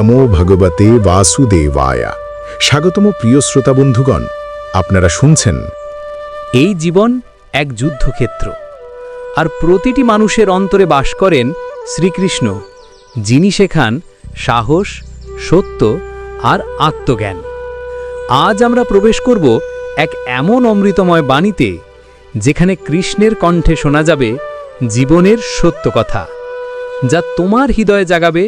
নমো ভগবতে বাসুদেবায়া। স্বাগতম প্রিয় শ্রোতা বন্ধুগণ, আপনারা শুনছেন এই জীবন এক যুদ্ধক্ষেত্র। আর প্রতিটি মানুষের অন্তরে বাস করেন শ্রীকৃষ্ণ, যিনি শেখান সাহস, সত্য আর আত্মজ্ঞান। আজ আমরা প্রবেশ করব এক এমন অমৃতময় বাণীতে, যেখানে কৃষ্ণের কণ্ঠে শোনা যাবে জীবনের সত্য কথা, যা তোমার হৃদয়ে জাগাবে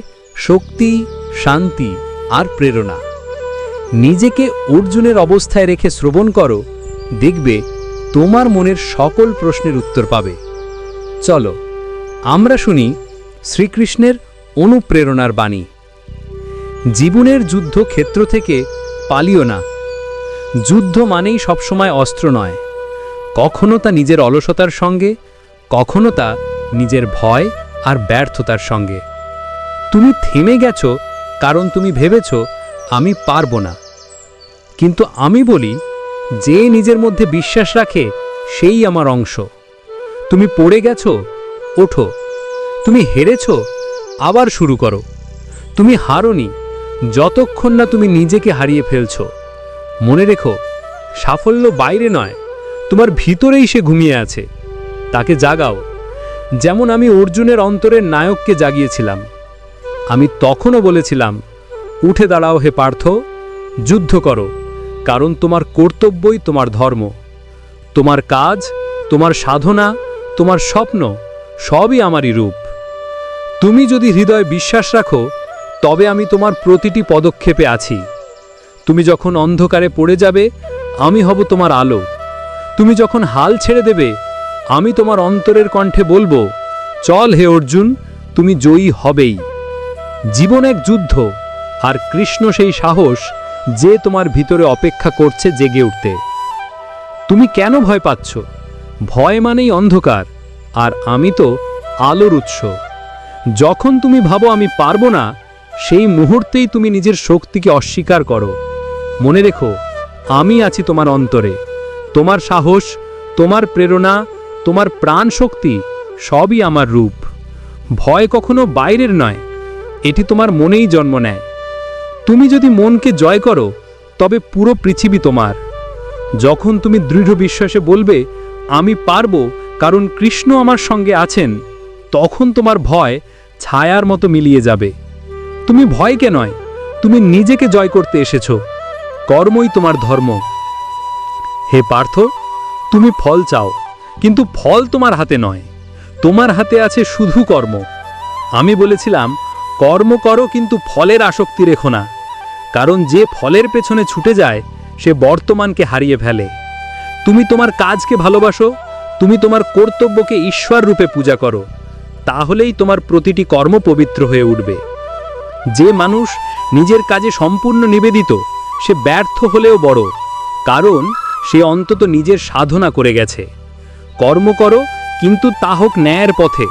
শক্তি শান্তি আর প্রেরণা। নিজেকে অর্জুনের অবস্থায় রেখে শ্রবণ করো, দেখবে তোমার মনের সকল প্রশ্নের উত্তর পাবে। চলো, আমরা শুনি শ্রীকৃষ্ণের অনুপ্রেরণার বাণী। জীবনের যুদ্ধ ক্ষেত্র থেকে পালিও না। যুদ্ধ মানেই সবসময় অস্ত্র নয়। কখনো তা নিজের অলসতার সঙ্গে, কখনো তা নিজের ভয় আর ব্যর্থতার সঙ্গে। তুমি থেমে গেছো কারণ তুমি ভেবেছ, আমি পারব না। কিন্তু আমি বলি, যে নিজের মধ্যে বিশ্বাস রাখে, সেই আমার অংশ। তুমি পড়ে গেছো, ওঠো। তুমি হেরেছ, আবার শুরু করো। তুমি হারোনি, যতক্ষণ না তুমি নিজেকে হারিয়ে ফেলছ। মনে রেখো, সাফল্য বাইরে নয়, তোমার ভিতরেই সে ঘুমিয়ে আছে। তাকে জাগাও। যেমন আমি অর্জুনের অন্তরের নায়ককে জাগিয়েছিলাম। আমি তখনও বলেছিলাম, উঠে দাঁড়াও হে পার্থ, যুদ্ধ করো, কারণ তোমার কর্তব্যই তোমার ধর্ম। তোমার কাজ, তোমার সাধনা, তোমার স্বপ্ন, সবই আমারই রূপ। তুমি যদি হৃদয়ে বিশ্বাস রাখো, তবে আমি তোমার প্রতিটি পদক্ষেপে আছি। তুমি যখন অন্ধকারে পড়ে যাবে, আমি হব তোমার আলো। তুমি যখন হাল ছেড়ে দেবে, আমি তোমার অন্তরের কণ্ঠে বলব, চল হে অর্জুন, তুমি জয়ী হবেই। জীবন এক যুদ্ধ, আর কৃষ্ণ সেই সাহস যে তোমার ভিতরে অপেক্ষা করছে জেগে উঠতে। তুমি কেন ভয় পাচ্ছ? ভয় মানেই অন্ধকার, আর আমি তো আলোর উৎস। যখন তুমি ভাবো আমি পারব না, সেই মুহূর্তেই তুমি নিজের শক্তিকে অস্বীকার করো। মনে রেখো, আমি আছি তোমার অন্তরে। তোমার সাহস, তোমার প্রেরণা, তোমার প্রাণ শক্তি সবই আমার রূপ। ভয় কখনো বাইরের নয় এটি তোমার মনেই জন্ম নেয়। তুমি যদি মনকে জয় করো, তবে পুরো পৃথিবী তোমার। যখন তুমি দৃঢ় বিশ্বাসে বলবে, আমি পারব, কারণ কৃষ্ণ আমার সঙ্গে আছেন, তখন তোমার ভয় ছায়ার মতো মিলিয়ে যাবে। তুমি ভয়কে নয়, তুমি নিজেকে জয় করতে এসেছ। কর্মই তোমার ধর্ম। হে পার্থ, তুমি ফল চাও, কিন্তু ফল তোমার হাতে নয়। তোমার হাতে আছে শুধু কর্ম। আমি বলেছিলাম কর্ম করো কিন্তু ফলের আসক্তি রেখো না। কারণ যে ফলের পেছনে ছুটে যায়, সে বর্তমানকে হারিয়ে ফেলে। তুমি তোমার কাজকে ভালোবাসো, তুমি তোমার কর্তব্যকে ঈশ্বর রূপে পূজা করো, তাহলেই তোমার প্রতিটি কর্ম পবিত্র হয়ে উঠবে। যে মানুষ নিজের কাজে সম্পূর্ণ নিবেদিত, সে ব্যর্থ হলেও বড়, কারণ সে অন্তত নিজের সাধনা করে গেছে। কর্ম করো, কিন্তু তা হোক ন্যায়ের পথে।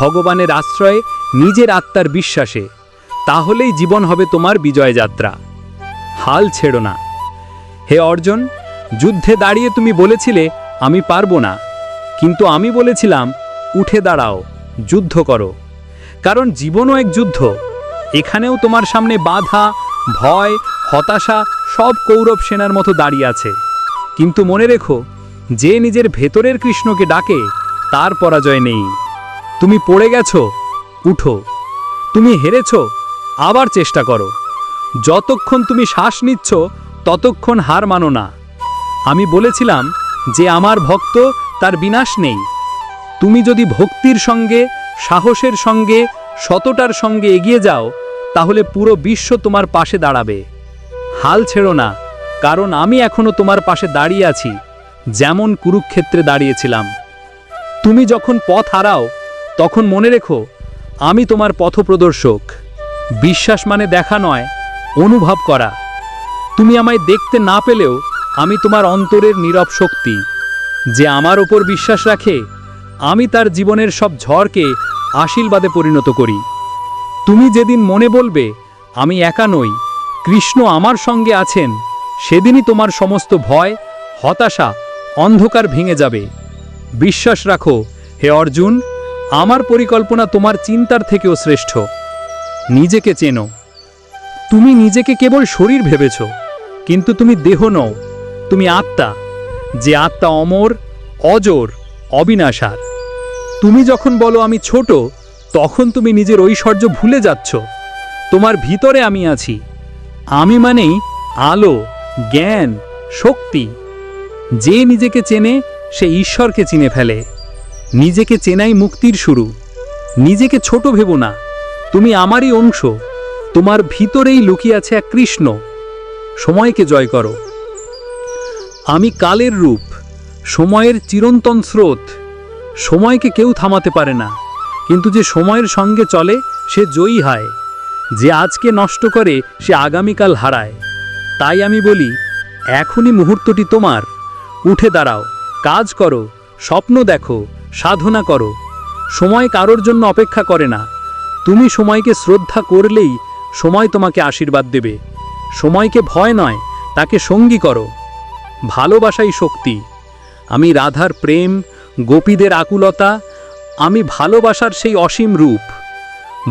ভগবানের আশ্রয়ে নিজের আত্মার বিশ্বাসে, তাহলেই জীবন হবে তোমার বিজয় যাত্রা হাল ছেড়ো না। হে অর্জুন, যুদ্ধে দাঁড়িয়ে তুমি বলেছিলে, আমি পারব না। কিন্তু আমি বলেছিলাম, উঠে দাঁড়াও, যুদ্ধ করো। কারণ জীবনও এক যুদ্ধ। এখানেও তোমার সামনে বাধা, ভয়, হতাশা সব কৌরব সেনার মতো দাঁড়িয়ে আছে। কিন্তু মনে রেখো, যে নিজের ভেতরের কৃষ্ণকে ডাকে, তার পরাজয় নেই। তুমি পড়ে গেছো উঠো। তুমি হেরেছ, আবার চেষ্টা করো। যতক্ষণ তুমি শ্বাস নিচ্ছ, ততক্ষণ হার মানো না। আমি বলেছিলাম যে আমার ভক্ত তার বিনাশ নেই। তুমি যদি ভক্তির সঙ্গে, সাহসের সঙ্গে শতটার সঙ্গে এগিয়ে যাও, তাহলে পুরো বিশ্ব তোমার পাশে দাঁড়াবে। হাল ছেড়ো না, কারণ আমি এখনও তোমার পাশে দাঁড়িয়ে আছি, যেমন কুরুক্ষেত্রে দাঁড়িয়েছিলাম। তুমি যখন পথ হারাও, তখন মনে রেখো আমি তোমার পথপ্রদর্শক। বিশ্বাস মানে দেখা নয়, অনুভব করা। তুমি আমায় দেখতে না পেলেও আমি তোমার অন্তরের নীরব শক্তি। যে আমার ওপর বিশ্বাস রাখে, আমি তার জীবনের সব ঝড়কে আশীর্বাদে পরিণত করি। তুমি যেদিন মনে বলবে, আমি একা নই, কৃষ্ণ আমার সঙ্গে আছেন, সেদিনই তোমার সমস্ত ভয়, হতাশা, অন্ধকার ভেঙে যাবে। বিশ্বাস রাখো, হে অর্জুন আমার পরিকল্পনা তোমার চিন্তার থেকেও শ্রেষ্ঠ। নিজেকে চেনো। তুমি নিজেকে কেবল শরীর ভেবেছ, কিন্তু তুমি দেহ নও, তুমি আত্মা, যে আত্মা অমর, অজর, অবিনাশার। তুমি যখন বলো আমি ছোট, তখন তুমি নিজের ঐশ্বর্য ভুলে যাচ্ছ। তোমার ভিতরে আমি আছি। আমি মানেই আলো, জ্ঞান, শক্তি। যে নিজেকে চেনে, সে ঈশ্বরকে চিনে ফেলে। নিজেকে চেনাই মুক্তির শুরু। নিজেকে ছোট ভেবো না। তুমি আমারই অংশ। তোমার ভিতরেই লুকিয়ে আছে এক কৃষ্ণ। সময়কে জয় করো। আমি কালের রূপ। সময়ের চিরন্তন স্রোত। সময়কে কেউ থামাতে পারে না। কিন্তু যে সময়ের সঙ্গে চলে, সে জয়ী হয়। যে আজকে নষ্ট করে, সে আগামীকাল হারায়। তাই আমি বলি, এখনই মুহূর্তটি তোমার। উঠে দাঁড়াও। কাজ করো। স্বপ্ন দেখো। সাধনা করো। সময় কারোর জন্য অপেক্ষা করে না। তুমি সময়কে শ্রদ্ধা করলেই সময় তোমাকে আশীর্বাদ দেবে। সময়কে ভয় নয়, তাকে সঙ্গী করো। ভালোবাসাই শক্তি। আমি রাধার প্রেম, গোপীদের আকুলতা, আমি ভালোবাসার সেই অসীম রূপ।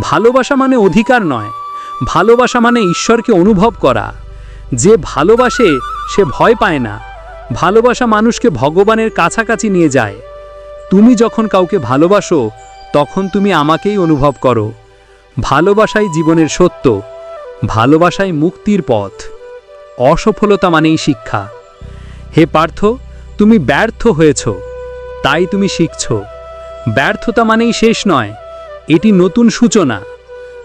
ভালোবাসা মানে অধিকার নয়, ভালোবাসা মানে ঈশ্বরকে অনুভব করা। যে ভালোবাসে, সে ভয় পায় না। ভালোবাসা মানুষকে ভগবানের কাছাকাছি নিয়ে যায়। তুমি যখন কাউকে ভালোবাসো, তখন তুমি আমাকেই অনুভব করো। ভালোবাসাই জীবনের সত্য, ভালোবাসাই মুক্তির পথ। অসফলতা মানেই শিক্ষা। হে পার্থ, তুমি ব্যর্থ হয়েছ, তাই তুমি শিখছ। ব্যর্থতা মানেই শেষ নয়, এটি নতুন সূচনা।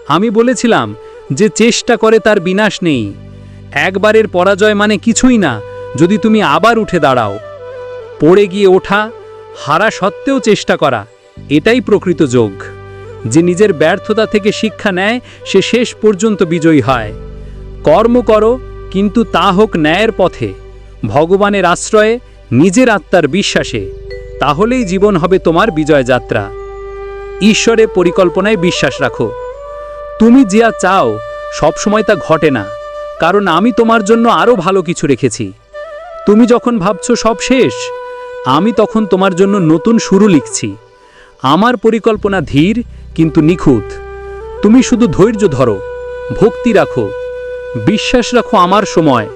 আমি বলেছিলাম যে চেষ্টা করে তার বিনাশ নেই। একবারের পরাজয় মানে কিছুই না, যদি তুমি আবার উঠে দাঁড়াও। পড়ে গিয়ে ওঠা হারা সত্ত্বেও চেষ্টা করা, এটাই প্রকৃত যোগ। যে নিজের ব্যর্থতা থেকে শিক্ষা নেয়, সে শেষ পর্যন্ত বিজয়ী হয়। কর্ম করো, কিন্তু তা হোক ন্যায়ের পথে, ভগবানের আশ্রয়ে, নিজের আত্মার বিশ্বাসে, তাহলেই জীবন হবে তোমার বিজয় যাত্রা ঈশ্বরের পরিকল্পনায় বিশ্বাস রাখো। তুমি যা চাও, সবসময় তা ঘটে না, কারণ আমি তোমার জন্য আরও ভালো কিছু রেখেছি। তুমি যখন ভাবছ সব শেষ আমি তখন তোমার জন্য নতুন শুরু লিখছি। আমার পরিকল্পনা ধীর, কিন্তু নিখুঁত। তুমি শুধু ধৈর্য ধরো, ভক্তি রাখো, বিশ্বাস রাখো আমার সময়,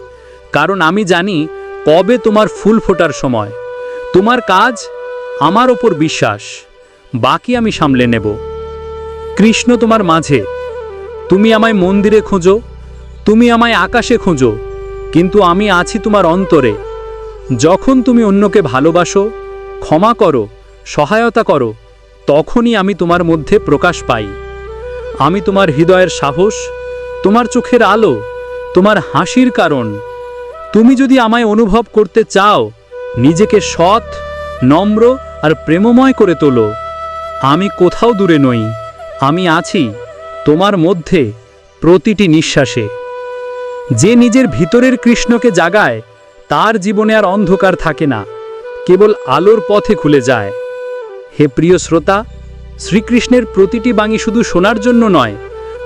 কারণ আমি জানি কবে তোমার ফুল ফোটার সময়। তোমার কাজ আমার ওপর বিশ্বাস, বাকি আমি সামলে নেব। কৃষ্ণ তোমার মাঝে, তুমি আমায় মন্দিরে খোঁজো, তুমি আমায় আকাশে খোঁজো, কিন্তু আমি আছি তোমার অন্তরে। যখন তুমি অন্যকে ভালোবাসো, ক্ষমা করো, সহায়তা করো, তখনই আমি তোমার মধ্যে প্রকাশ পাই। আমি তোমার হৃদয়ের সাহস, তোমার চোখের আলো, তোমার হাসির কারণ। তুমি যদি আমায় অনুভব করতে চাও, নিজেকে সৎ, নম্র আর প্রেমময় করে তোলো। আমি কোথাও দূরে নই, আমি আছি তোমার মধ্যে প্রতিটি নিঃশ্বাসে। যে নিজের ভিতরের কৃষ্ণকে জাগায় তার জীবনে আর অন্ধকার থাকে না, কেবল আলোর পথে খুলে যায়। হে প্রিয় শ্রোতা, শ্রীকৃষ্ণের প্রতিটি বাণী শুধু শোনার জন্য নয়,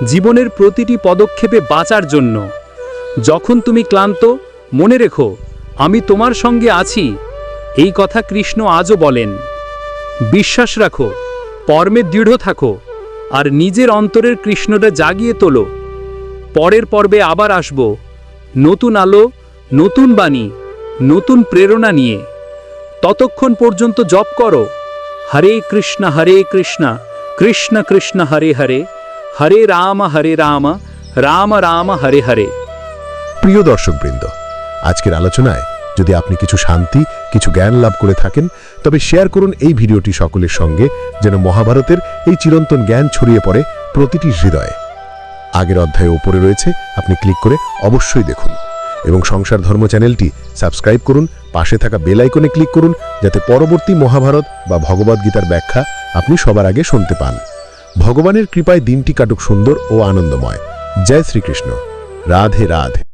জীবনের প্রতিটি পদক্ষেপে বাঁচার জন্য। যখন তুমি ক্লান্ত, মনে রেখো, আমি তোমার সঙ্গে আছি। এই কথা কৃষ্ণ আজও বলেন। বিশ্বাস রাখো, পর্মে দৃঢ় থাকো, আর নিজের অন্তরের কৃষ্ণটা জাগিয়ে তোলো। পরের পর্বে আবার আসব। নতুন আলো, নতুন বাণী। নতুন প্রেরণা নিয়ে। ততক্ষণ পর্যন্ত জপ করো। হরে কৃষ্ণ হরে কৃষ্ণ কৃষ্ণ কৃষ্ণ, হরে হরে হরে রাম হরে রাম রাম রাম, হরে হরে। প্রিয় দর্শকবৃন্দ, আজকের আলোচনায় যদি আপনি কিছু শান্তি, কিছু জ্ঞান লাভ করে থাকেন, তবে শেয়ার করুন এই ভিডিওটি সকলের সঙ্গে, যেন মহাভারতের এই চিরন্তন জ্ঞান ছড়িয়ে পড়ে প্রতিটি হৃদয়ে। আগের অধ্যায়ে ওপরে রয়েছে, আপনি ক্লিক করে অবশ্যই দেখুন। এবং সংসার ধর্ম চ্যানেলটি সাবস্ক্রাইব করুন, পাশে থাকা বেল আইকনে ক্লিক করুন, যাতে পরবর্তী মহাভারত বা ভগবদ্গীতার ব্যাখ্যা আপনি সবার আগে শুনতে পান। ভগবানের কৃপায় দিনটি কাটুক সুন্দর ও আনন্দময়। জয় শ্রীকৃষ্ণ। রাধে রাধে।